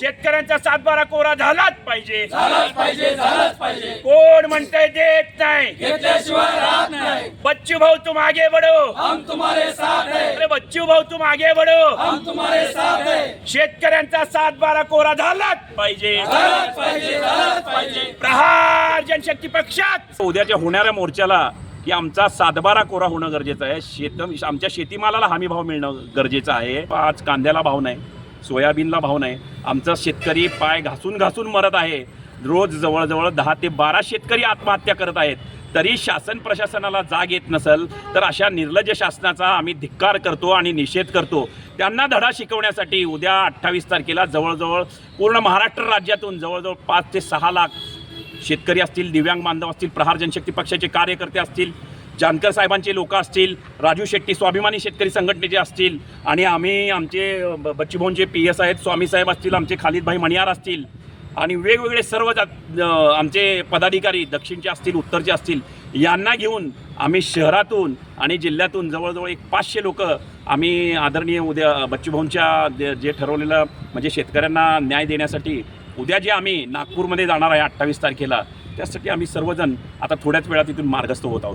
शेतकऱ्यांचा सातबारा कोरा झालाच पाहिजे. झालाच पाहिजे झालाच पाहिजे. कोण म्हणतंय देत नाही. घेतल्याशिवाय राहत नाही. बच्चू भाऊ तुम आगे बढो हम तुम्हारे साथ है. अरे बच्चू भाऊ तुम आगे बढो हम तुम्हारे साथ है. शेतकऱ्यांचा सातबारा कोरा झालाच पाहिजे. झालाच पाहिजे झालाच पाहिजे. प्रहार जनशक्ती पक्षात. उद्याच्या होणाऱ्या मोर्चाला की आमचा सातबारा कोरा होणं गरजेचं आहे. शेत आमच्या शेतीमालाला हमी भाव मिळणं गरजेचं आहे. आज कांद्याला भाव नाही. सोयाबीनला भाव नाही. आमचा शेतकरी पाय घासून घासून मरत आहे. रोज जवळजवळ दहा ते बारा शेतकरी आत्महत्या करत आहेत. तरी शासन प्रशासनाला जाग येत नसेल तर अशा निर्लज्ज शासनाचा आम्ही धिक्कार करतो आणि निषेध करतो. त्यांना धडा शिकवण्यासाठी उद्या अठ्ठावीस तारखेला जवळजवळ पूर्ण महाराष्ट्र राज्यातून जवळजवळ पाच ते सहा लाख शेतकरी असतील दिव्यांग बांधव असतील प्रहार जनशक्ती पक्षाचे कार्यकर्ते असतील जानकर साहेबांचे लोक असतील राजू शेट्टी स्वाभिमानी शेतकरी संघटनेचे असतील आणि आम्ही आमचे बच्चूभाऊंचे पी एस आहेत स्वामी साहेब असतील आमचे खालिदभाई मणियार असतील आणि वेगवेगळे सर्व जा- आमचे पदाधिकारी दक्षिणचे असतील उत्तरचे असतील यांना घेऊन आम्ही शहरातून आणि जिल्ह्यातून जवळजवळ एक पाचशे लोक आम्ही आदरणीय उद्या बच्चूभाऊंच्या जे- ठरवलेलं म्हणजे शेतकऱ्यांना न्याय देण्यासाठी उद्या जे आम्ही नागपूरमध्ये जाणार आहे अठ्ठावीस तारखेला त्यासाठी आम्ही सर्वजण आता थोड्याच वेळात इथून मार्गस्थ होत आहोत.